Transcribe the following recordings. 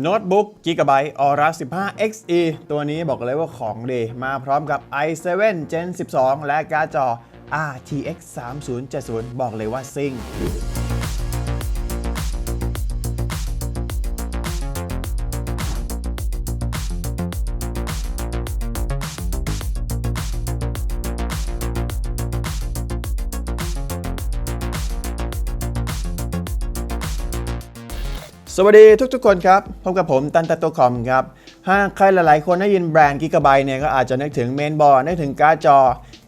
โน้ตบุ๊ก Gigabyte Aura 15 XE ตัวนี้บอกเลยว่าของดีมาพร้อมกับ i7 Gen 12 และการ์ดจอ RTX 3070 บอกเลยว่าซิ่ง สวัสดีทุกๆคนครับ พบกับผมตันตะโตคอมครับ หากใครหลายๆ คนได้ยินแบรนด์กิกะไบเนี่ยก็อาจจะนึกถึงเมนบอร์ดนึกถึงการ์ดจอ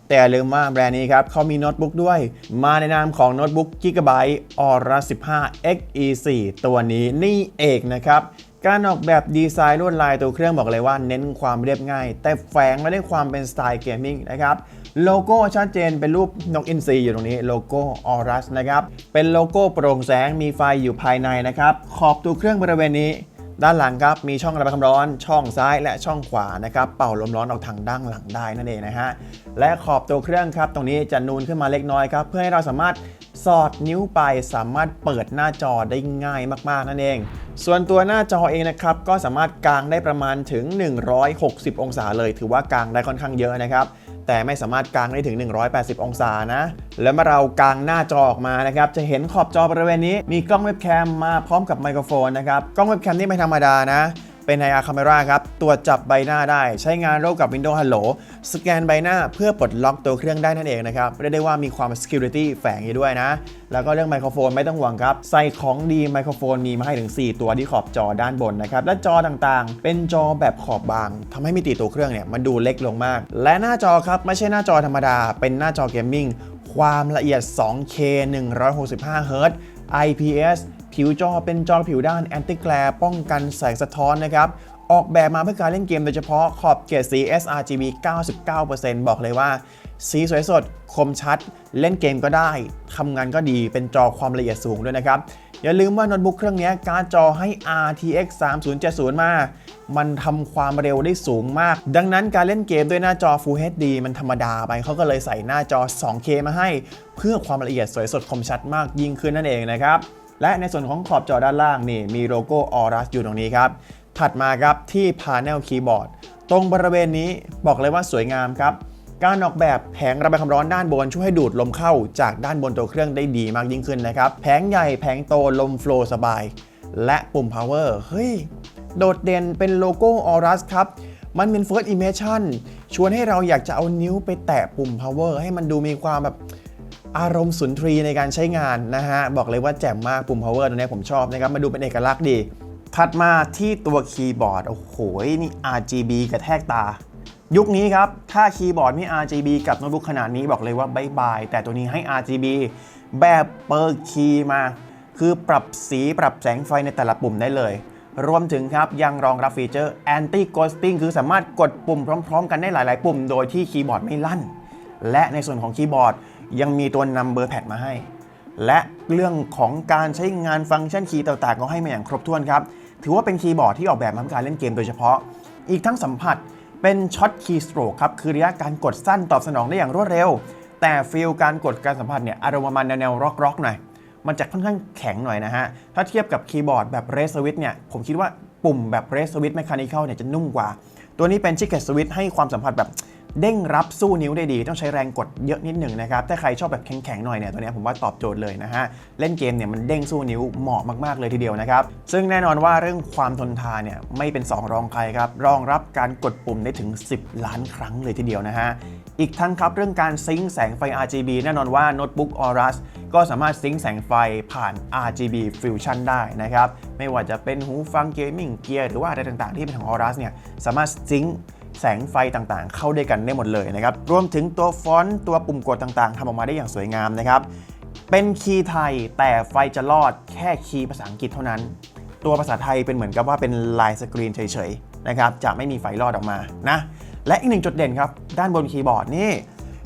แต่ลืมว่าแบรนด์นี้ครับเขามีโน้ตบุ๊กด้วย มาในนามของโน้ตบุ๊กกิกะไบออร่า15 XE4 ตัวนี้นี่เองนะครับ การออกแบบดีไซน์ลวดลายตัวเครื่องบอกเลยว่าเน้นความเรียบง่าย แต่แฝงมาด้วยความเป็นสไตล์เกมมิ่งนะครับโลโก้ชัดเจนเป็นรูปนกอินทรีอยู่ตรงนี้โลโก้ออรัสนะครับเป็นโลโก้โปร่งแสงมีไฟอยู่ภายในนะครับขอบตัวเครื่องบริเวณนี้ ด้านหลังครับมีช่องระบายความร้อน ช่องซ้ายและช่องขวานะครับเป่าลมร้อนออกทางด้านหลังได้นั่นเองนะฮะและขอบตัวเครื่องครับ ตรงนี้จะนูนขึ้นมาเล็กน้อยครับ เพื่อให้เราสามารถสอดนิ้วไปสามารถเปิดหน้าจอได้ง่ายมากๆนั่นเอง ส่วนตัวหน้าจอเองนะครับ ก็สามารถกางได้ประมาณถึง 160 องศาเลย ถือว่ากางได้ค่อนข้างเยอะนะครับ แต่ไม่สามารถกางได้ถึง 180 องศานะ แล้วเมื่อเรากางหน้าจอออกมานะครับ จะเห็นขอบจอบริเวณนี้มีกล้องเว็บแคมมาพร้อมกับไมโครโฟนนะครับ กล้องเว็บแคมนี่ไม่ธรรมดานะ เป็น IR Camera ครับ ตรวจจับใบหน้าได้ ใช้งานร่วมกับ Windows Hello สแกนใบหน้าเพื่อปลดล็อกตัวเครื่องได้นั่นเองนะครับเรียกได้ว่ามีความ Security แฝงอยู่ด้วยนะ แล้วก็เรื่องไมโครโฟนไม่ต้องห่วงครับ ใส่ของดีไมโครโฟนมีมาให้ถึง 4 ตัวที่ขอบจอด้านบนนะครับ และจอต่างๆ เป็นจอแบบขอบบางทำให้มิติตัวเครื่องเนี่ยมันดูเล็กลงมาก และหน้าจอครับไม่ใช่หน้าจอธรรมดา เป็นหน้าจอเกมมิ่งความละเอียด 2K 165 Hz IPS ผิวจอเป็นจอผิวด้านแอนติแกลป้องกันแสงสะท้อนนะครับออกแบบมาเพื่อการเล่นเกมโดยเฉพาะขอบเกรดสี sRGB 99%บอกเลยว่า สีสวยสดคมชัด เล่นเกมก็ได้ทำงานก็ดีเป็นจอความละเอียดสูงด้วยนะครับ อย่าลืมว่าโน้ตบุ๊กเครื่องนี้การจอให้ RTX 3070 มา มันทำความเร็วได้สูงมาก ดังนั้นการเล่นเกมด้วยหน้าจอ Full HD มันธรรมดาไปเขาก็เลยใส่หน้าจอ 2K มาให้ เพื่อความละเอียดสวยสดคมชัดมากยิ่งขึ้นนั่นเองนะครับ และในส่วนของขอบจอด้านล่างนี่มีโลโก้ Aorus อยู่ตรงนี้ครับ ถัดมาครับที่ Panel Keyboard ตรงบริเวณนี้บอกเลยว่าสวยงามครับ การออกแบบแผงระบายความร้อนด้านบนช่วยให้ดูดลมเข้าจากด้านบนตัวเครื่องได้ดีมากยิ่งขึ้นนะครับ แผงใหญ่แผงโตลมโฟล์สบาย และปุ่ม power เฮ้ย โดดเด่นเป็นโลโก้ Aorus ครับมันเป็น first impression ชวนให้เราอยากจะเอานิ้วไปแตะปุ่ม power ให้มันดูมีความแบบ อารมณ์สุนทรีในการใช้งานนะฮะ บอกเลยว่าแจ่มมากปุ่ม power ตัวนี้ผมชอบนะครับ มาดูเป็นเอกลักษณ์ดี ถัดมาที่ตัวคีย์บอร์ด โอ้โห นี่ RGB กระแทกตา ยุคนี้ครับ ถ้าคีย์บอร์ดไม่ RGB กับโน้ตบุ๊กขนาดนี้บอกเลยว่าบายบาย แต่ตัวนี้ให้ RGB แบบเปิดคีย์มา คือปรับสีปรับแสงไฟในแต่ละปุ่มได้เลยรวมถึงครับ ยังรองรับฟีเจอร์ anti ghosting คือสามารถกดปุ่มพร้อม ๆ กันได้หลาย ๆ ปุ่ม โดยที่คีย์บอร์ดไม่ลั่น และในส่วนของคีย์บอร์ด ยังมีตัว number pad มาให้ และเรื่องของการใช้งานฟังก์ชันคีย์ต่างๆ ก็ให้มาอย่างครบถ้วนครับ ถือว่าเป็นคีย์บอร์ดที่ออกแบบมาเพื่อการเล่นเกมโดยเฉพาะ อีกทั้งสัมผัสเป็นช็อตคีย์สโตรกครับ คือระยะการกดสั้นตอบสนองได้อย่างรวดเร็ว แต่ฟีลการกดการสัมผัสเนี่ยอารมณ์ประมาณแนวๆร็อกๆหน่อยมันจะค่อนข้างแข็งหน่อยนะฮะ ถ้าเทียบกับคีย์บอร์ดแบบเรสสวิตเนี่ย ผมคิดว่าปุ่มแบบเรสสวิตแมคานิคอลเนี่ยจะนุ่มกว่า ตัวนี้เป็นชิคเก็ตสวิตให้ความสัมผัสแบบ เด้งรับสู้นิ้วได้ดี ต้องใช้แรงกดเยอะนิดหนึ่งนะครับ ถ้าใครชอบแบบแข็งๆหน่อยเนี่ยตัวนี้ผมว่าตอบโจทย์เลยนะฮะ เล่นเกมเนี่ยมันเด้งสู้นิ้วเหมาะมากๆเลยทีเดียวนะครับ ซึ่งแน่นอนว่าเรื่องความทนทานเนี่ยไม่เป็น 2 รองใครครับ รองรับการกดปุ่มได้ถึง 10 ล้านครั้งเลยทีเดียวนะฮะ อีกทั้งครับเรื่องการซิงค์แสงไฟ RGB แน่นอนว่าโน้ตบุ๊ก Aorus ก็สามารถซิงค์แสงไฟผ่าน RGB Fusion ได้นะครับ ไม่ว่าจะเป็นหูฟังเกมมิ่งเกียร์หรือว่าอะไรต่างๆ ที่เป็นของ Aorus เนี่ยสามารถซิงค์ แสงไฟต่างๆ เข้าด้วยกันได้หมดเลยนะครับ รวมถึงตัวฟอนต์ตัวปุ่มกดต่างๆทำออกมาได้อย่างสวยงามนะครับ เป็นคีย์ไทยแต่ไฟจะรอดแค่คีย์ภาษาอังกฤษเท่านั้น ตัวภาษาไทยเป็นเหมือนกับว่าเป็นลายสกรีนเฉยๆนะครับ จะไม่มีไฟรอดออกมานะ และอีกหนึ่งจุดเด่นครับ ด้านบนคีย์บอร์ดนี่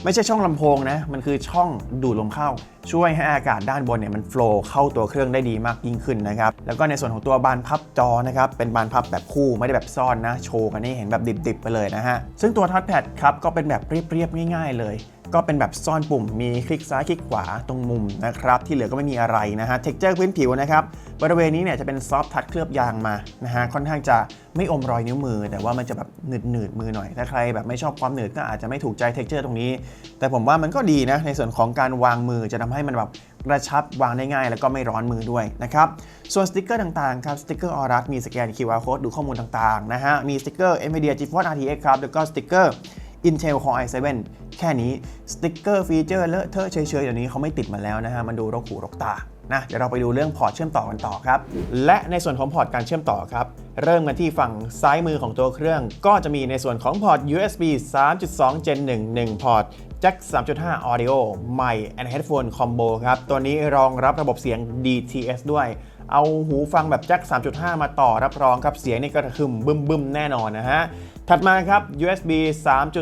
ไม่ใช่ช่องลำโพงนะ มันคือช่องดูดลมเข้า ช่วยให้อากาศด้านบนเนี่ยมันโฟล์เข้าตัวเครื่องได้ดีมากยิ่งขึ้นนะครับ แล้วก็ในส่วนของตัวบานพับจอนะครับ เป็นบานพับแบบคู่ไม่ได้แบบซ่อนนะ โชว์กันนี่เห็นแบบดิบๆไปเลยนะฮะ ซึ่งตัวทัชแพดครับก็เป็นแบบเรียบๆง่าย ๆ เลย ก็เป็นแบบซ่อนปุ่มมีคลิกซ้ายคลิกขวาตรงมุมนะครับ ที่เหลือก็ไม่มีอะไรนะฮะเท็กเจอร์พื้นผิวนะครับบริเวณนี้เนี่ยจะเป็นซอฟทัชเคลือบยางมานะฮะค่อนข้างจะไม่อมรอยนิ้วมือ แต่ว่ามันจะแบบหนืดหนืดมือหน่อย ถ้าใครแบบไม่ชอบความหนืดก็อาจจะไม่ถูกใจเท็กเจอร์ตรงนี้ แต่ผมว่ามันก็ดีนะในส่วนของการวางมือจะทำให้มันแบบกระชับวางได้ง่าย แล้วก็ไม่ร้อนมือด้วยนะครับส่วนสติกเกอร์ต่างๆครับสติกเกอร์ออรัสมีสแกน QR code ดูข้อมูลต่างๆนะฮะมีสติกเกอร์ NVIDIA GeForce RTX ครับแล้วก็สติกเกอร์ Intel Core i7 แค่นี้สติ๊กเกอร์ฟีเจอร์เลอะเทอะเฉยๆเดี๋ยวนี้เขาไม่ติดมาแล้วนะฮะมันดูรกหูรกตานะเดี๋ยวเราไปดูเรื่องพอร์ตเชื่อมต่อกันต่อครับ และในส่วนของพอร์ตการเชื่อมต่อครับ เริ่มกันที่ฝั่งซ้ายมือของตัวเครื่อง ก็จะมีในส่วนของพอร์ต USB 3.2 Gen 1 1 พอร์ต Jack 3.5 Audio ใหม่ and Headphone Combo ครับ ตัวนี้รองรับระบบเสียง DTS ด้วย เอาหูฟังแบบแจ็ค3.5 มาต่อรับรองครับ เสียงนี่กระหึ่มบึ้มบึมๆแน่นอนนะฮะ ถัดมาครับ USB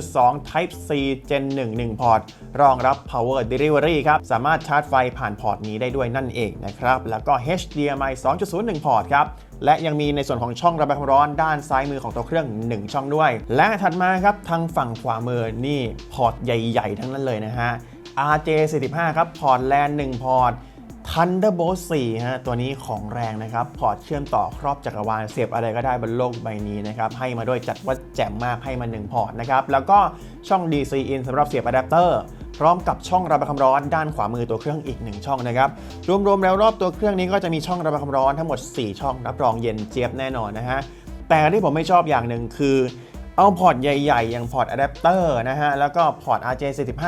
3.2 Type C Gen 1 1 พอร์ต รองรับ Power Delivery ครับ สามารถชาร์จไฟผ่านพอร์ตนี้ได้ด้วยนั่นเองนะครับ แล้วก็ HDMI 2.0 1 พอร์ตครับ และยังมีในส่วนของช่องระบายความร้อนด้านซ้ายมือของตัวเครื่อง 1 ช่องด้วย และถัดมาครับทางฝั่งขวามือนี่พอร์ตใหญ่ ๆ ทั้งนั้นเลยนะฮะ RJ45 ครับ พอร์ตแลน1พอร์ต Thunderbolt 4 ฮะ ตัวนี้ของแรงนะครับ พอร์ตเชื่อมต่อครอบจักรวาล เสียบอะไรก็ได้บนโลกใบนี้นะครับ ให้มาด้วยจัดว่าแจ่มมากให้มา 1 พอร์ตนะครับ แล้วก็ช่อง DC in สำหรับเสียบอะแดปเตอร์พร้อมกับช่องระบายความร้อนด้านขวามือตัวเครื่องอีก 1 ช่องนะครับ รวมๆแล้วรอบตัวเครื่องนี้ก็จะมีช่องระบายความร้อนทั้งหมด 4 ช่องรับรองเย็นเจี๊ยบแน่นอนนะฮะ แต่ที่ผมไม่ชอบอย่างหนึ่งคือเอาพอร์ตใหญ่ ๆ อย่างพอร์ตอะแดปเตอร์นะฮะแล้วก็พอร์ต RJ45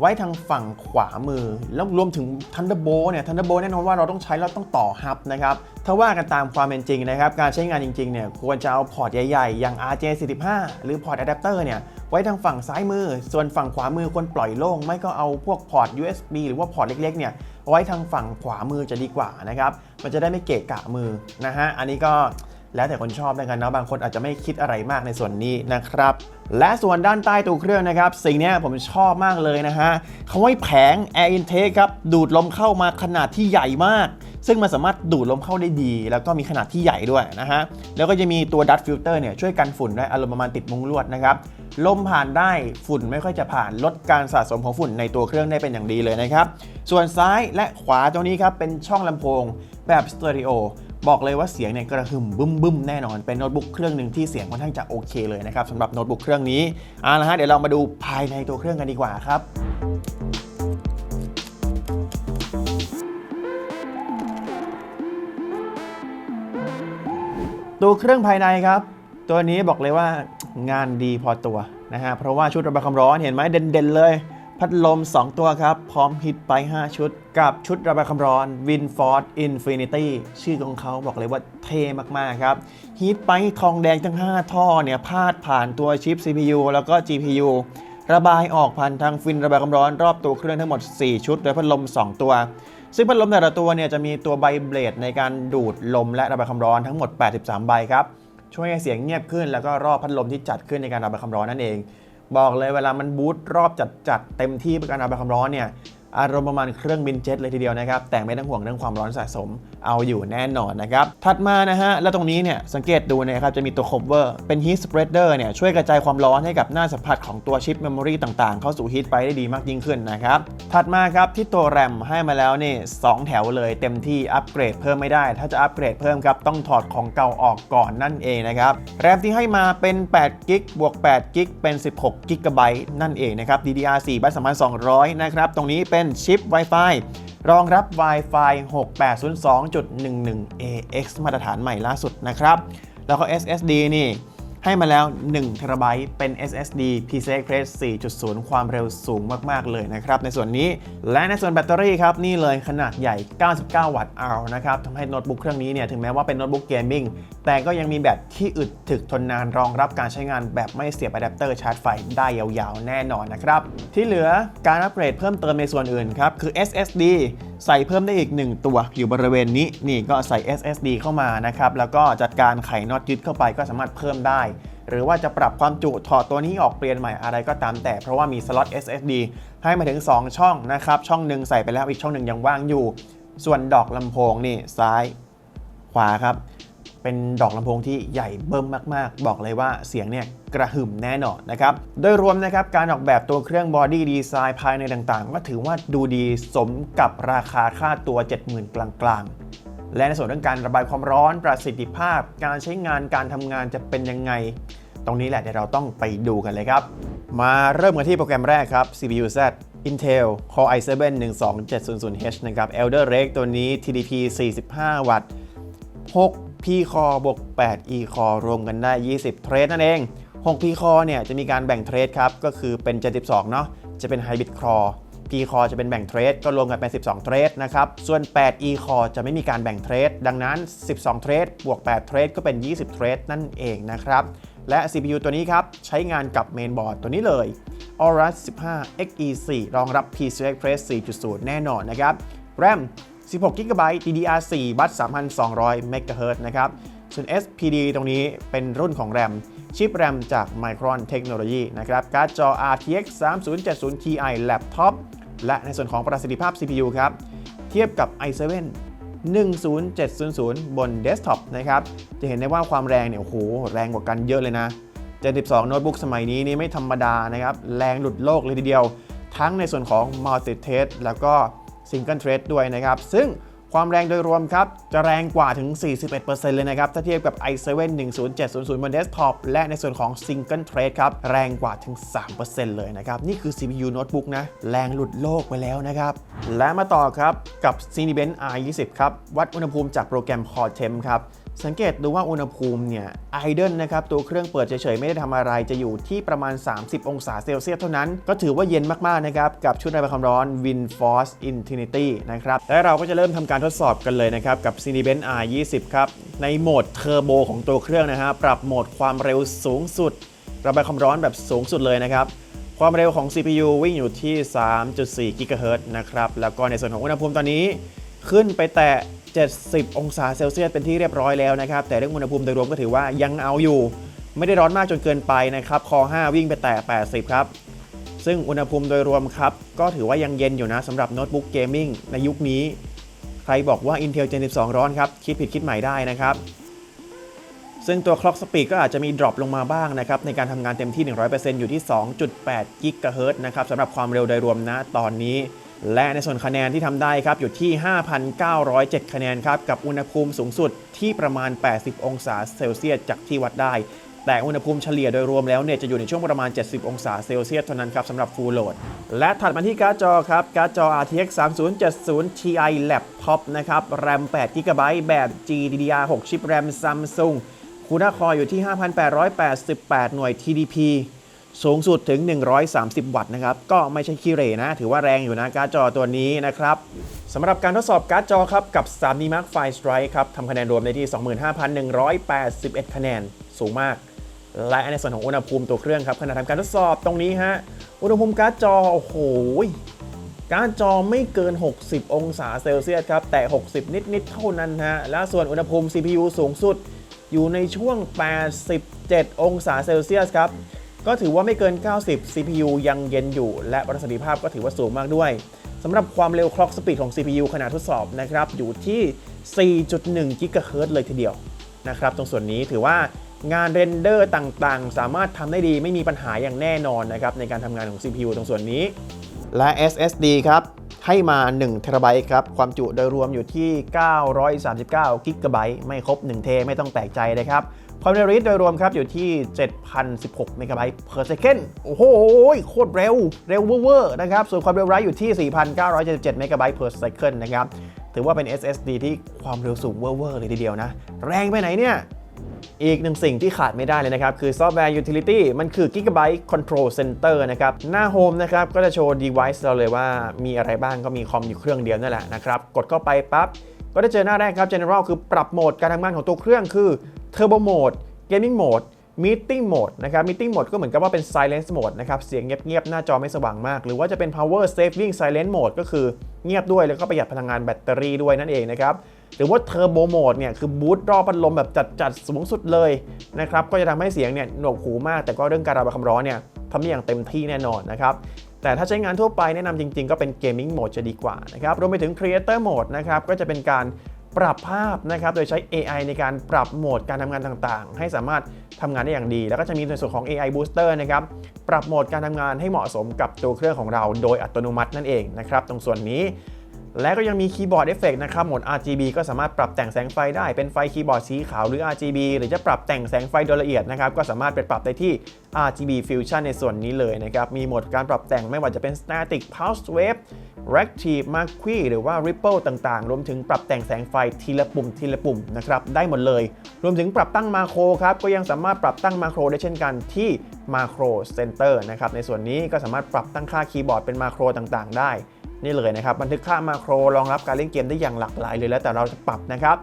ไว้ทางฝั่งขวามือ แล้วรวมถึง Thunderbolt เนี่ย Thunderbolt แน่นอนว่าเราต้องใช้เราต้องต่อฮับนะครับถ้าว่ากันตามความเป็นจริงนะครับ การใช้งานจริงๆเนี่ยควรจะเอาพอร์ตใหญ่ๆ อย่าง RJ45 หรือพอร์ตอะแดปเตอร์เนี่ยไว้ทางฝั่งซ้ายมือ ส่วนฝั่งขวามือควรปล่อยโล่ง ไม่ก็เอาพวกพอร์ต USB หรือว่าพอร์ตเล็กๆเนี่ยไว้ทางฝั่งขวามือจะดีกว่านะครับมันจะได้ไม่เกะกะมือนะฮะอันนี้ก็แล้วแต่คนชอบแล้วกันเนาะบางคนอาจจะไม่คิดอะไรมากในส่วนนี้นะครับ และส่วนด้านใต้ตัวเครื่องนะครับ สิ่งนี้ผมชอบมากเลยนะฮะเขาให้แผง Air Intake ครับ ดูดลมเข้ามาขนาดที่ใหญ่มาก ซึ่งมันสามารถดูดลมเข้าได้ดี แล้วก็มีขนาดที่ใหญ่ด้วยนะฮะ แล้วก็จะมีตัวดัตฟิลเตอร์เนี่ยช่วยกันฝุ่นได้อารมณ์ประมาณติดมุ้งลวดนะครับลมผ่านได้ฝุ่นไม่ค่อยจะผ่านลดการสะสมของฝุ่นในตัวเครื่องได้เป็นอย่างดีเลยนะครับ ส่วนซ้ายและขวาตรงนี้ครับเป็นช่องลำโพงแบบสเตอริโอ บอกเลยว่าเสียงเนี่ยกระหึ่มบึ้มบึ้มแน่นอน เป็นโน้ตบุ๊กเครื่องหนึ่งที่เสียงค่อนข้างจะโอเคเลยนะครับสำหรับโน้ตบุ๊กเครื่องนี้เอาละฮะเดี๋ยวเรามาดูภายในตัวเครื่องกันดีกว่าครับตัวเครื่องภายในครับ ตัวนี้บอกเลยว่างานดีพอตัวนะฮะเพราะว่าชุดระบายความร้อนเห็นไหมเด่นๆเลย พัดลม 2 ตัวครับ พร้อมฮิตไป 5 ชุด กับชุดระบายความร้อน WinForce Infinity ชื่อของเขาบอกเลยว่าเท่มากๆครับฮีทไปทองแดงทั้ง 5 ท่อเนี่ยพาดผ่านตัวชิป CPU แล้วก็ GPU ระบายออกผ่านทางฟินระบายความร้อนรอบตัวเครื่องทั้งหมด 4 ชุด โดยพัดลม 2 ตัว ซึ่งพัดลมแต่ละตัวเนี่ยจะมีตัวใบเบลดในการดูดลมและระบายความร้อนทั้งหมด 83 ใบครับช่วยให้เสียงเงียบขึ้นแล้วก็รอบพัดลมที่จัดขึ้นในการระบายความร้อนนั่นเอง บอกเลยเวลามันบูตรอบจัดจัดๆเต็มที่เป็นการเอาไปความร้อนเนี่ย อารมณ์ประมาณเครื่องบินเจ็ตเลยทีเดียวนะครับ แต่ไม่ต้องห่วงเรื่องความร้อนสะสมเอาอยู่แน่นอนนะครับ ถัดมานะฮะ แล้วตรงนี้เนี่ยสังเกตดูนะครับ จะมีตัว cover เป็น heat spreader เนี่ยช่วยกระจายความร้อนให้กับหน้าสัมผัสของตัวชิป memory ต่างๆ เข้าสู่ heat ไปได้ดีมากยิ่งขึ้นนะครับ ถัดมาครับที่ตัว RAM ให้มาแล้วนี่สองแถวเลยเต็มที่อัปเกรดเพิ่มไม่ได้ ถ้าจะอัปเกรดเพิ่มครับต้องถอดของเก่าออกก่อนนั่นเองนะครับ RAM ที่ให้มาเป็น8 g b บวก8 g b เป็น16 g b นั่นเองนะครับ DDR4 บัส3200 นะครับตรงนี้เป็นชิป Wi-Fi รองรับ Wi-Fi 6802.11 AX มาตรฐานใหม่ล่าสุดนะครับ แล้วก็ SSD นี่ ให้มาแล้ว1 t b เป็น SSD PCI Express 4.0 ความเร็วสูงมาก ๆ เลยนะครับ ในส่วนนี้และในส่วนแบตเตอรี่ครับ นี่เลยขนาดใหญ่ 99 วัตต์อานะครับทำให้โน้ตบุ๊กเครื่องนี้เนี่ย ถึงแม้ว่าเป็นโน้ตบุ๊กเกมมิ่งแต่ก็ยังมีแบตที่อึดถึกทนนานรองรับการใช้งานแบบไม่เสียบอะแดปเตอร์ชาร์จไฟได้ยาวๆ แน่นอนนะครับที่เหลือการอัปเกรดเพิ่มเติมในส่วนอื่นครับคือ SSD ใส่เพิ่มได้อีก 1 ตัว อยู่บริเวณนี้นี่ก็ใส่ SSD เข้ามานะครับแล้วก็จัดการไขน็อตยึดเข้าไปก็สามารถเพิ่มได้ หรือว่าจะปรับความจุถอดตัวนี้ออกเปลี่ยนใหม่อะไรก็ตามแต่เพราะว่ามีสล็อต SSD ให้มาถึง 2 ช่องนะครับช่องหนึ่งใส่ไปแล้วอีกช่องหนึ่งยังว่างอยู่ ส่วนดอกลำโพงนี่ซ้าย ขวาครับ เป็นดอกลำโพงที่ใหญ่เบิ่มมากๆ บอกเลยว่าเสียงเนี่ยกระหึ่มแน่นอนนะครับ โดยรวมนะครับการออกแบบตัวเครื่องบอดี้ดีไซน์ภายในต่างๆ ก็ถือว่าดูดีสมกับราคาค่าตัว 70,000 กลางๆ และในส่วนเรื่องการระบายความร้อนประสิทธิภาพ การใช้งานการทำงานจะเป็นยังไง ตรงนี้แหละเดี๋ยวเราต้องไปดูกันเลยครับ มาเริ่มกันที่โปรแกรมแรกครับ CPU Z Intel Core i7 12700H นะครับ Elder Lake ตัวนี้ TDP 45 วัตต์ P Core บวก8 E Core รวมกันได้ 20 เทรดนั่นเอง 6 P Core เนี่ยจะมีการแบ่งเทรดครับ ก็คือเป็น 72 เนาะจะเป็น Hybrid Core P Core จะเป็นแบ่งเทรดก็รวมกันเป็น 12 เทรดนะครับ ส่วน 8 E Core จะไม่มีการแบ่งเทรด ดังนั้น 12 เทรดบวก 8 เทรดก็เป็น 20 เทรดนั่นเองนะครับ และ CPU ตัวนี้ครับ ใช้งานกับเมนบอร์ดตัวนี้เลย Aorus 15 XE4 รองรับ PCI Express 4.0 แน่นอนนะครับ RAM 16 GB DDR4 บัส3,200 MHz นะครับ ส่วน SPD ตรงนี้เป็นรุ่นของ RAM ชิป RAM จาก Micron Technology นะครับ การ์ดจอ RTX 3070 Ti Laptop และในส่วนของประสิทธิภาพ CPU ครับ เทียบกับ i7 10700 บนเดสก์ท็อปนะครับ จะเห็นได้ว่าความแรงเนี่ย โอ้โห แรงกว่ากันเยอะเลยนะ 72 โน้ตบุ๊กสมัยนี้นี่ไม่ธรรมดานะครับ แรงหลุดโลกเลยทีเดียว ทั้งในส่วนของ Multi Thread แล้วก็ Single Thread ด้วยนะครับ ซึ่งความแรงโดยรวมครับ จะแรงกว่าถึง 41%เลยนะครับ ถ้าเทียบกับ i7 10700 บนเดสก์ท็อปและในส่วนของ Single Thread ครับ แรงกว่าถึง 3%เลยนะครับ นี่คือ CPU โน้ตบุ๊กนะ แรงหลุดโลกไปแล้วนะครับ และมาต่อครับกับ Cinebench i20 ครับ วัดอุณหภูมิจากโปรแกรม Core Temp ครับ สังเกตดูว่าอุณหภูมิเนี่ยไอเดนนะครับตัวเครื่องเปิดเฉยๆ ไม่ได้ทำอะไรจะอยู่ที่ประมาณ 30 องศาเซลเซียสเท่านั้น ก็ถือว่าเย็นมากๆนะครับกับชุดระบายความร้อน WinForce Infinity นะครับและเราก็จะเริ่มทำการทดสอบกันเลยนะครับกับ Cinebench R20 ครับในโหมดเทอร์โบของตัวเครื่องนะฮะปรับโหมดความเร็วสูงสุด ระบายความร้อนแบบสูงสุดเลยนะครับความเร็วของ CPU วิ่งอยู่ที่ 3.4 GHz นะครับแล้วก็ในส่วนของอุณหภูมิตอนนี้ขึ้นไปแตะ 70 องศาเซลเซียสเป็นที่เรียบร้อยแล้วนะครับ แต่เรื่องอุณหภูมิโดยรวมก็ถือว่ายังเอาอยู่ ไม่ได้ร้อนมากจนเกินไปนะครับ คอ 5 วิ่งไปแตะ80 ครับ ซึ่งอุณหภูมิโดยรวมครับ ก็ถือว่ายังเย็นอยู่นะสำหรับโน้ตบุ๊กเกมมิ่งในยุคนี้ ใครบอกว่า Intel Gen 12 ร้อนครับ คิดผิดคิดใหม่ได้นะครับ ซึ่งตัว Clock Speed ก็อาจจะมี drop ลงมาบ้างนะครับในการทำงานเต็มที่ 100%อยู่ที่ 2.8 GHz นะครับสำหรับความเร็วโดยรวมนะตอนนี้ และในส่วนคะแนนที่ทำได้ครับอยู่ที่ 5,907 คะแนนครับกับอุณหภูมิสูงสุดที่ประมาณ 80 องศาเซลเซียสจากที่วัดได้ แต่อุณหภูมิเฉลี่ยโดยรวมแล้วเนี่ยจะอยู่ในช่วงประมาณ 70 องศาเซลเซียสเท่านั้นครับสำหรับ Full Load และถัดมาที่การ์ดจอครับ การ์ดจอ RTX 3070 Ti Laptop นะครับ RAM 8 GB แบบ GDDR6 ชิป RAM Samsung คูณคออยู่ที่ 5,888 หน่วย TDP สูงสุดถึง 130 วัตต์นะครับ ก็ไม่ใช่ขี้เหร่นะ ถือว่าแรงอยู่นะการ์ดจอตัวนี้นะครับสำหรับการทดสอบการ์ดจอครับ กับ 3D Mark f i Strike ครับทำคะแนนรวมได้ที่ 25,181 คะแนน สูงมาก และในส่วนของอุณหภูมิตัวเครื่องครับขณะทำการทดสอบตรงนี้ฮะ อุณหภูมิการ์ดจอ โอ้โห การ์ดจอไม่เกิน 60 องศาเซลเซียสครับ แต่ 60 นิดๆ เท่านั้นฮะ และส่วนอุณหภูมิ CPU สูงสุด อยู่ในช่วง 87 องศาเซลเซียสครับ ก็ถือว่าไม่เกิน 90 CPU ยังเย็นอยู่ และประสิทธิภาพก็ถือว่าสูงมากด้วยสำหรับความเร็ว clock speed ของ CPU ขณะทดสอบนะครับอยู่ที่ 4.1 GHz เลยทีเดียวนะครับตรงส่วนนี้ถือว่างานเรนเดอร์ต่างๆ สามารถทำได้ดีไม่มีปัญหาอย่างแน่นอนนะครับในการทำงานของ CPU ตรงส่วนนี้ และ SSD ครับให้มา1 t b ครับ ความจุโดยรวมอยู่ที่ 939 g b ไม่ครบ 1 เท ไม่ต้องแปลกใจนะครับ ความเร็วรีดโดยรวมครับอยู่ที่ 7,016เมกะไบต์ per second โอ้โห โคตรเร็ว เร็วเวอร์นะครับ ส่วนความเร็วไร้อยู่ที่ 4,977เมกะไบต์ per second นะครับ ถือว่าเป็น SSD ที่ความเร็วสูงเวอร์เลยทีเดียวนะ แรงไปไหนเนี่ย อีกหนึ่งสิ่งที่ขาดไม่ได้เลยนะครับ คือซอฟต์แวร์ Utility มันคือ Gigabyte Control Center นะครับ หน้า Home นะครับ ก็จะโชว์ device เราเลยว่ามีอะไรบ้างก็มีคอมอยู่เครื่องเดียวนั่นแหละนะครับ กดเข้าไปปั๊บ ก็ได้เจอหน้าแรกครับ General คือปรับโหมดการทำงานของตัวเครื่องคือ Turbo Mode Gaming Mode Meeting Mode นะครับ Meeting Mode ก็เหมือนกับว่าเป็น Silence Mode นะครับ เสียงเงียบๆ หน้าจอไม่สว่างมาก หรือว่าจะเป็น Power Saving Silent Mode ก็คือเงียบด้วยแล้วก็ประหยัดพลังงานแบตเตอรี่ด้วยนั่นเองนะครับ หรือว่า Turbo Mode เนี่ย คือบูตรอบพัดลมแบบจัดๆ สูงสุดเลยนะครับ ก็จะทำให้เสียงเนี่ยหนวกหูมาก แต่ก็เรื่องการระบายความร้อนเนี่ยทำได้อย่างเต็มที่แน่นอนนะครับแต่ถ้าใช้งานทั่วไปแนะนำจริงๆ ก็เป็น Gaming Mode จะดีกว่านะครับ รวมไปถึง Creator Mode นะครับ ก็จะเป็นการ ปรับภาพนะครับโดยใช้ AI ในการปรับโหมดการทำงานต่างๆ ให้สามารถทำงานได้อย่างดี แล้วก็จะมีในส่วนของ AI Booster นะครับปรับโหมดการทำงานให้เหมาะสมกับตัวเครื่องของเรา โดยอัตโนมัตินั่นเองนะครับตรงส่วนนี้และก็ยังมีคีย์บอร์ดเอฟเฟกนะครับ โหมด RGB ก็สามารถปรับแต่งแสงไฟได้ เป็นไฟคีย์บอร์ดสีขาวหรือ RGB หรือจะปรับแต่งแสงไฟโดยละเอียดนะครับ ก็สามารถไปปรับได้ที่ RGB Fusion ในส่วนนี้เลยนะครับ มีโหมดการปรับแต่งไม่ว่าจะเป็น Static Pulse Wave r a c t i v e Marquee หรือว่า Ripple ต่างๆ รวมถึงปรับแต่งแสงไฟทีละปุ่มทีละปุ่มนะครับได้หมดเลย รวมถึงปรับตั้งมาโครครับ ก็ยังสามารถปรับตั้งมาโครได้เช่นกันที่ Macro Center นะครับในส่วนนี้ก็สามารถปรับตั้งค่าคีย์บอร์ดเป็นมาโครต่างๆ ได้ นี่เลยนะครับบันทึกค่ามาโครรองรับการเล่นเกมได้อย่างหลากหลายเลยแล้วแต่เราจะปรับนะครับ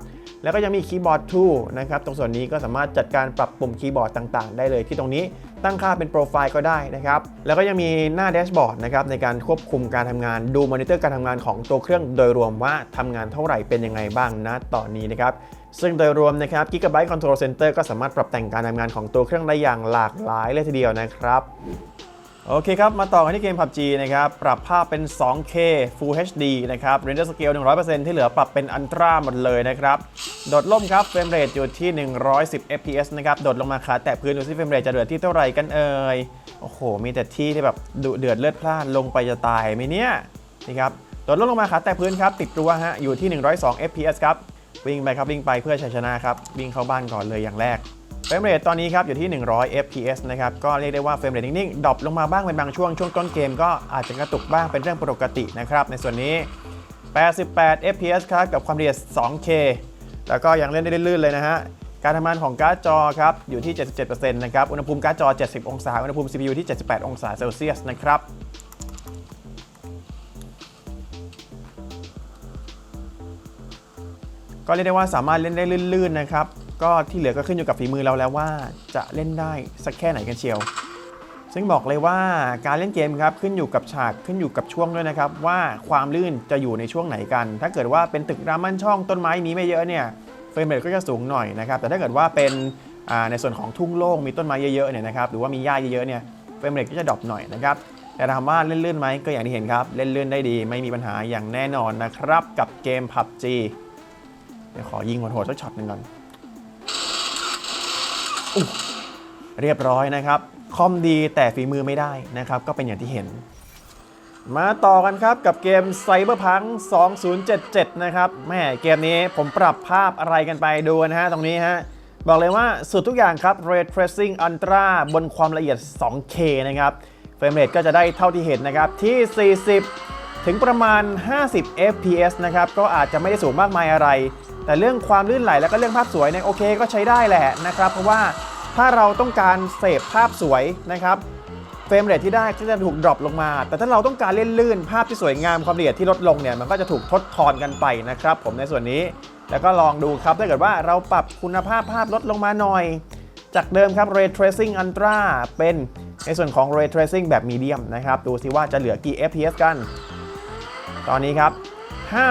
แล้วก็ยังมีคีย์บอร์ด tool นะครับ ตรงส่วนนี้ก็สามารถจัดการปรับปุ่มคีย์บอร์ดต่างๆ ได้เลยที่ตรงนี้ตั้งค่าเป็นโปรไฟล์ก็ได้นะครับ แล้วก็ยังมีหน้าแดชบอร์ดนะครับในการควบคุมการทำงาน ดูมอนิเตอร์การทำงานของตัวเครื่องโดยรวมว่าทำงานเท่าไหร่เป็นยังไงบ้างนะตอนนี้นะครับซึ่งโดยรวมนะครับ Gigabyte Control Center ก็สามารถปรับแต่งการทำงานของตัวเครื่องได้อย่างหลากหลายเลยทีเดียวนะครับ โอเคครับ มาต่อกันที่เกม PUBG นะครับ ปรับภาพเป็น 2K Full HD นะครับ Render Scale 100%ที่เหลือปรับเป็น Ultra หมดเลยนะครับ โดดล่มครับ เฟรมเรทอยู่ที่ 110 FPS นะครับ โดดลงมาขาแตะพื้นดูซิเฟรมเรทจะเหลือที่เท่าไหร่กันเอ่ย โอ้โห มีแต่ที่ที่แบบดุเดือดเลือดพล่านลงไปจะตายไหมเนี่ย นี่ครับ โดดล่มลงมาขาแตะพื้นครับ ติดรั้วฮะ อยู่ที่ 102 FPS ครับ วิ่งไปครับ วิ่งไปเพื่อชัยชนะครับ วิ่งเข้าบ้านก่อนเลยอย่างแรก เฟรมเรทตอนนี้ครับอยู่ที่ 100 fps นะครับ ก็เรียกได้ว่าเฟรมเรทนิ่งๆดรอปลงมาบ้างเป็นบางช่วง ช่วงต้นเกมก็อาจจะกระตุกบ้างเป็นเรื่องปกตินะครับ ในส่วนนี้ 88 fps ครับกับความละเอียด 2K แล้วก็ยังเล่นได้ลื่นเลยนะฮะ การทำงานของการ์ดจอครับอยู่ที่ 77%นะครับ อุณหภูมิการ์ดจอ 70 องศา อุณหภูมิ CPU ที่ 78 องศาเซลเซียสนะครับก็เรียกได้ว่าสามารถเล่นได้ลื่นๆนะครับ ก็ที่เหลือก็ขึ้นอยู่กับฝีมือเราแล้วว่าจะเล่นได้สักแค่ไหนกันเชียว ซึ่งบอกเลยว่าการเล่นเกมครับขึ้นอยู่กับฉากขึ้นอยู่กับช่วงด้วยนะครับ ว่าความลื่นจะอยู่ในช่วงไหนกัน ถ้าเกิดว่าเป็นตึกรามันช่องต้นไม้มีไม่เยอะเนี่ยเฟรมเรทก็จะสูงหน่อยนะครับแต่ถ้าเกิดว่าเป็นในส่วนของทุ่งโล่งมีต้นไม้เยอะๆเนี่ยนะครับหรือว่ามีหญ้าเยอะๆเนี่ยเฟรมเรทก็จะดรอปหน่อยนะครับแต่ถามว่าเล่นลื่นไหมก็อย่างที่เห็นครับเล่นลื่นได้ดี ไม่มีปัญหาอย่างแน่นอนนะครับกับเกม PUBG เดี๋ยวขอยิงโหดสักช็อตหนึ่งก่อน เรียบร้อยนะครับ คอมดีแต่ฝีมือไม่ได้นะครับ ก็เป็นอย่างที่เห็น มาต่อกันครับกับเกม Cyberpunk 2077 นะครับแม่เกมนี้ผมปรับภาพอะไรกันไปดูนะฮะตรงนี้ฮะบอกเลยว่าสุดทุกอย่างครับ Ray Tracing Ultra บนความละเอียด 2K นะครับเฟรมเรทก็จะได้เท่าที่เห็นนะครับที่ 40 ถึงประมาณ 50 fps นะครับก็อาจจะไม่ได้สูงมากมายอะไร แต่เรื่องความลื่นไหลแล้วก็เรื่องภาพสวยเนี่ยโอเคก็ใช้ได้แหละนะครับ เพราะว่าถ้าเราต้องการเสพภาพสวยนะครับเฟรมเรทที่ได้ก็จะถูกดรอปลงมา แต่ถ้าเราต้องการเล่นลื่นภาพที่สวยงามความละเอียดที่ลดลงเนี่ยมันก็จะถูกทดทอนกันไปนะครับผมในส่วนนี้ แล้วก็ลองดูครับถ้าเกิดว่าเราปรับคุณภาพภาพลดลงมาหน่อย จากเดิมครับ Ray Tracing Ultra เป็นในส่วนของ Ray Tracing แบบ Medium นะครับ ดูสิว่าจะเหลือกี่ FPS กัน ตอนนี้ครับ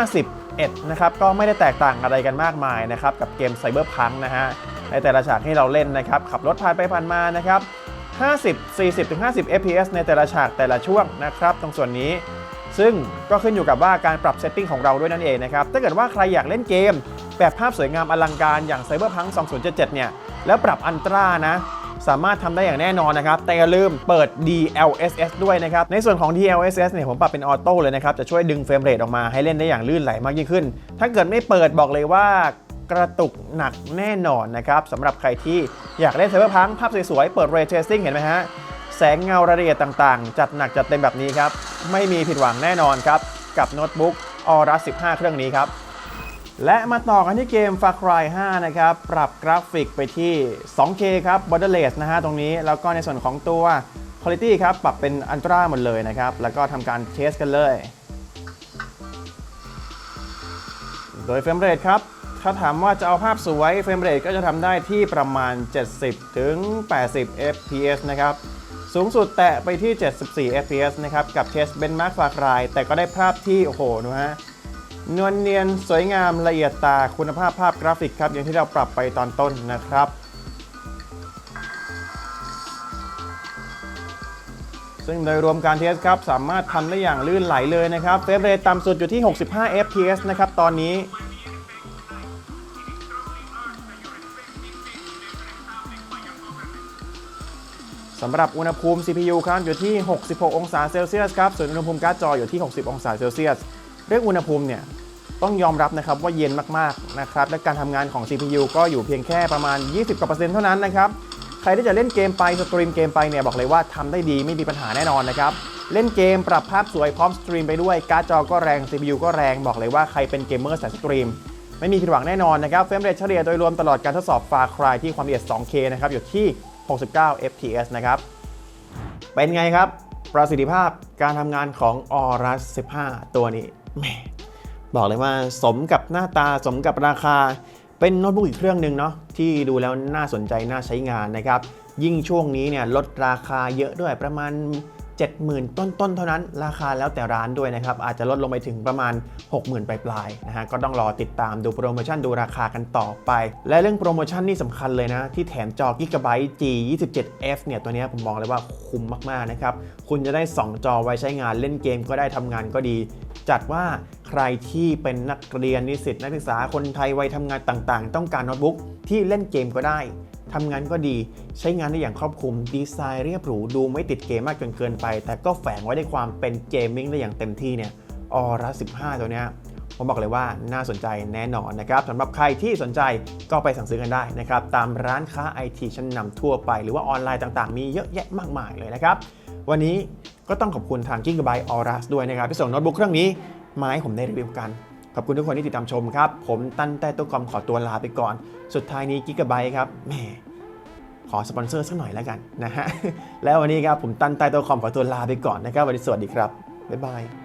51 นะครับ ก็ไม่ได้แตกต่างอะไรกันมากมายนะครับ กับเกม Cyberpunk นะฮะ ในแต่ละฉากที่เราเล่นนะครับ ขับรถผ่านไปผ่านมานะครับ 50 40ถึง50 fps ในแต่ละฉากแต่ละช่วงนะครับ ตรงส่วนนี้ ซึ่งก็ขึ้นอยู่กับว่าการปรับเซตติ้งของเราด้วยนั่นเองนะครับ ถ้าเกิดว่าใครอยากเล่นเกม แบบภาพสวยงามอลังการอย่าง Cyberpunk 2077 เนี่ย แล้วปรับอันตรานะ สามารถทำได้อย่างแน่นอนนะครับ แต่อย่าลืมเปิด DLSS ด้วยนะครับ ในส่วนของ DLSS เนี่ยผมปรับเป็นออโต้เลยนะครับ จะช่วยดึงเฟรมเรทออกมาให้เล่นได้อย่างลื่นไหลมากยิ่งขึ้น ถ้าเกิดไม่เปิดบอกเลยว่ากระตุกหนักแน่นอนนะครับสำหรับใครที่อยากเล่น Cyberpunk ภาพสวยๆ เปิด Ray Tracing เห็นไหมฮะ แสงเงารายละเอียดต่างๆ จัดหนักจัดเต็มแบบนี้ครับ ไม่มีผิดหวังแน่นอนครับ กับโน้ตบุ๊ก Aorus 15 เครื่องนี้ครับ และมาต่อกันที่เกม Far Cry 5 นะครับ ปรับกราฟิกไปที่ 2K ครับ Borderless นะฮะตรงนี้ แล้วก็ในส่วนของตัว Quality ครับ ปรับเป็น Ultra หมดเลยนะครับ แล้วก็ทำการเทสกันเลย โดยเฟรมเรทครับ ถ้าถามว่าจะเอาภาพสวยเฟรมเรทก็จะทำได้ที่ประมาณ 70 ถึง 80 fps นะครับ สูงสุดแตะไปที่ 74 fps นะครับ กับเทสเบนมาร์กฟาครายแต่ก็ได้ภาพที่ โอ้โหดูฮะ นวลเนียนสวยงามละเอียดตาคุณภาพภาพกราฟิกครับ อย่างที่เราปรับไปตอนต้นนะครับ ซึ่งโดยรวมการเทสครับ สามารถทำได้อย่างลื่นไหลเลยนะครับเฟรมเรทต่ำสุดอยู่ที่ 65 fps นะครับ ตอนนี้สำหรับอุณหภูมิ CPU ครับอยู่ที่ 66 องศาเซลเซียสครับ ส่วนอุณหภูมิการ์ดจออยู่ที่ 60 องศาเซลเซียส เรื่องอุณหภูมิเนี่ยต้องยอมรับนะครับว่าเย็นมากๆนะครับและการทำงานของ CPU ก็อยู่เพียงแค่ประมาณ 20กว่าเปอร์เซ็นต์เท่านั้นนะครับใครที่จะเล่นเกมไปสตรีมเกมไปเนี่ยบอกเลยว่าทำได้ดีไม่มีปัญหาแน่นอนนะครับเล่นเกมปรับภาพสวยพร้อมสตรีมไปด้วยการ์ดจอก็แรง CPU ก็แรงบอกเลยว่าใครเป็นเกมเมอร์สายสตรีมไม่มีผิดหวังแน่นอนนะครับเฟรมเรทเฉลี่ยโดยรวมตลอดการทดสอบ Far Cry ที่ความละเอียด 2K นะครับอยู่ที่ 69 fps นะครับเป็นไงครับประสิทธิภาพการทำงานของ Aorus 15 ตัวนี้ แหมบอกเลยว่าสมกับหน้าตาสมกับราคา เป็นโน้ตบุ๊กอีกเครื่องหนึ่งเนาะที่ดูแล้วน่าสนใจน่าใช้งานนะครับ ยิ่งช่วงนี้เนี่ยลดราคาเยอะด้วยประมาณ 70,000 ต้นๆเท่านั้น ราคาแล้วแต่ร้านด้วยนะครับ อาจจะลดลงไปถึงประมาณ 60,000 ปลายๆนะฮะก็ต้องรอติดตามดูโปรโมชั่นดูราคากันต่อไป และเรื่องโปรโมชั่นนี่สำคัญเลยนะ ที่แถมจอ Gigabyte G27F เนี่ยตัวนี้ผมบอกเลยว่าคุ้มมากๆนะครับคุณจะได้ 2 จอไว้ใช้งานเล่นเกมก็ได้ทำงานก็ดี จัดว่าใครที่เป็นนักเรียนนิสิตนักศึกษาคนไทยวัยทำงานต่างๆ ต้องการโน้ตบุ๊กที่เล่นเกมก็ได้ ทำงานก็ดีใช้งานได้อย่างครอบคลุม ดีไซน์เรียบหรูดูไม่ติดเกมมากจนเกินไป แต่ก็แฝงไว้ในความเป็นเกมมิ่งได้อย่างเต็มที่เนี่ยออรัส15 ตัวเนี้ยผมบอกเลยว่าน่าสนใจแน่นอนนะครับสำหรับใครที่สนใจก็ไปสั่งซื้อกันได้นะครับ ตามร้านค้าไอทีชั้นนำทั่วไป หรือว่าออนไลน์ต่างๆ มีเยอะแยะมากมายเลยนะครับ วันนี้ก็ต้องขอบคุณทาง Gigabyte Aorus ด้วยนะครับที่ส่งโน้ตบุ๊กเครื่องนี้มาให้ผมได้รีวิวกัน ขอบคุณทุกคนที่ติดตามชมครับ ผมตั้นแต่ตัวกอมขอตัวลาไปก่อน สุดท้ายนี้กิกะไบครับแหมขอสปอนเซอร์สักหน่อยแล้วกันนะฮะแล้ววันนี้ครับผมตั้นใต้ต๊ะคอมขอตัวลาไปก่อนนะครับวันนี้สวัสดีครับบ๊ายบาย